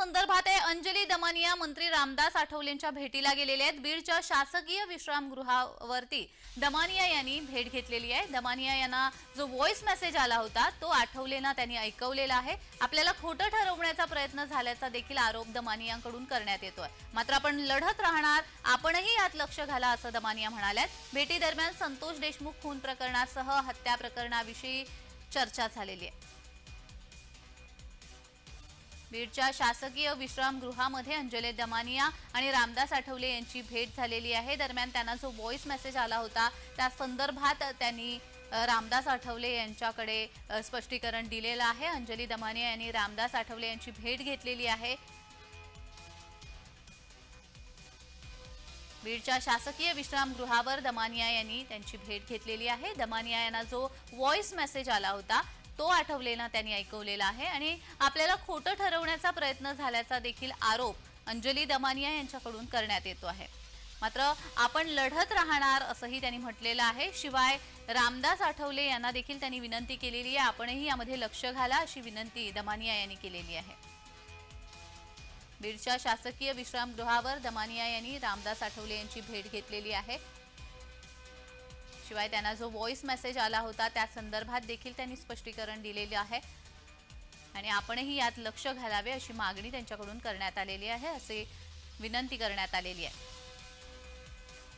संदर्भात आहे अंजली दमानिया मंत्री रामदास आठवलेंच्या भेटीला गेलेले आहेत. बीडच्या शासकीय विश्रामगृहावरती दमानिया यांनी भेट घेतलेली आहे. दमानिया यांना जो व्हॉइस मेसेज आला होता तो आठवलेंना त्यांनी ऐकवलेला आहे. आपल्याला खोटं ठरवण्याचा प्रयत्न झाल्याचा देखील आरोप दमानियांकडून करण्यात येतोय. मात्र आपण लढत राहणार आपणही यात लक्ष घाला असं दमानिया म्हणाल्यात. भेटीदरम्यान संतोष देशमुख खून प्रकरणासह हत्या प्रकरणाविषयी चर्चा झालेली आहे. बीडच्या शासकीय विश्रामगृहामध्ये अंजली दमानिया आणि रामदास आठवले यांची भेट झालेली आहे. दरम्यान त्यांना जो व्हॉइस मेसेज आला होता त्या संदर्भात त्यांनी रामदास आठवले यांच्याकडे स्पष्टीकरण दिलेलं आहे. अंजली दमानिया यांनी रामदास आठवले यांची भेट घेतलेली आहे. बीडच्या शासकीय विश्रामगृहावर दमानिया यांनी त्यांची भेट घेतलेली आहे. दमानिया यांना जो व्हॉइस मेसेज आला होता तो आठवलेला त्यांनी ऐकवलेला आहे. आणि आपल्याला खोटं ठरवण्याचा प्रयत्न झाल्याचा देखील आरोप अंजली दमानिया यांच्याकडून करण्यात येतो आहे. मात्र आपण लढत राहणार असंही त्यांनी म्हटलेलं आहे. शिवाय रामदास आठवले यांना देखील त्यांनी विनंती केलेली आहे. आपणही यामध्ये लक्ष घाला अशी विनंती दमानिया यांनी केलेली आहे. बीडच्या शासकीय विश्रामगृहावर दमानिया यांनी रामदास आठवले यांची भेट घेतलेली आहे. शिवाय त्यांना जो व्हॉइस मेसेज आला होता त्या संदर्भात देखील त्यांनी स्पष्टीकरण दिलेले आहे. आणि आपणही यात लक्ष घालावे अशी मागणी त्यांच्याकडून करण्यात आलेली आहे असे विनंती करण्यात आलेली आहे.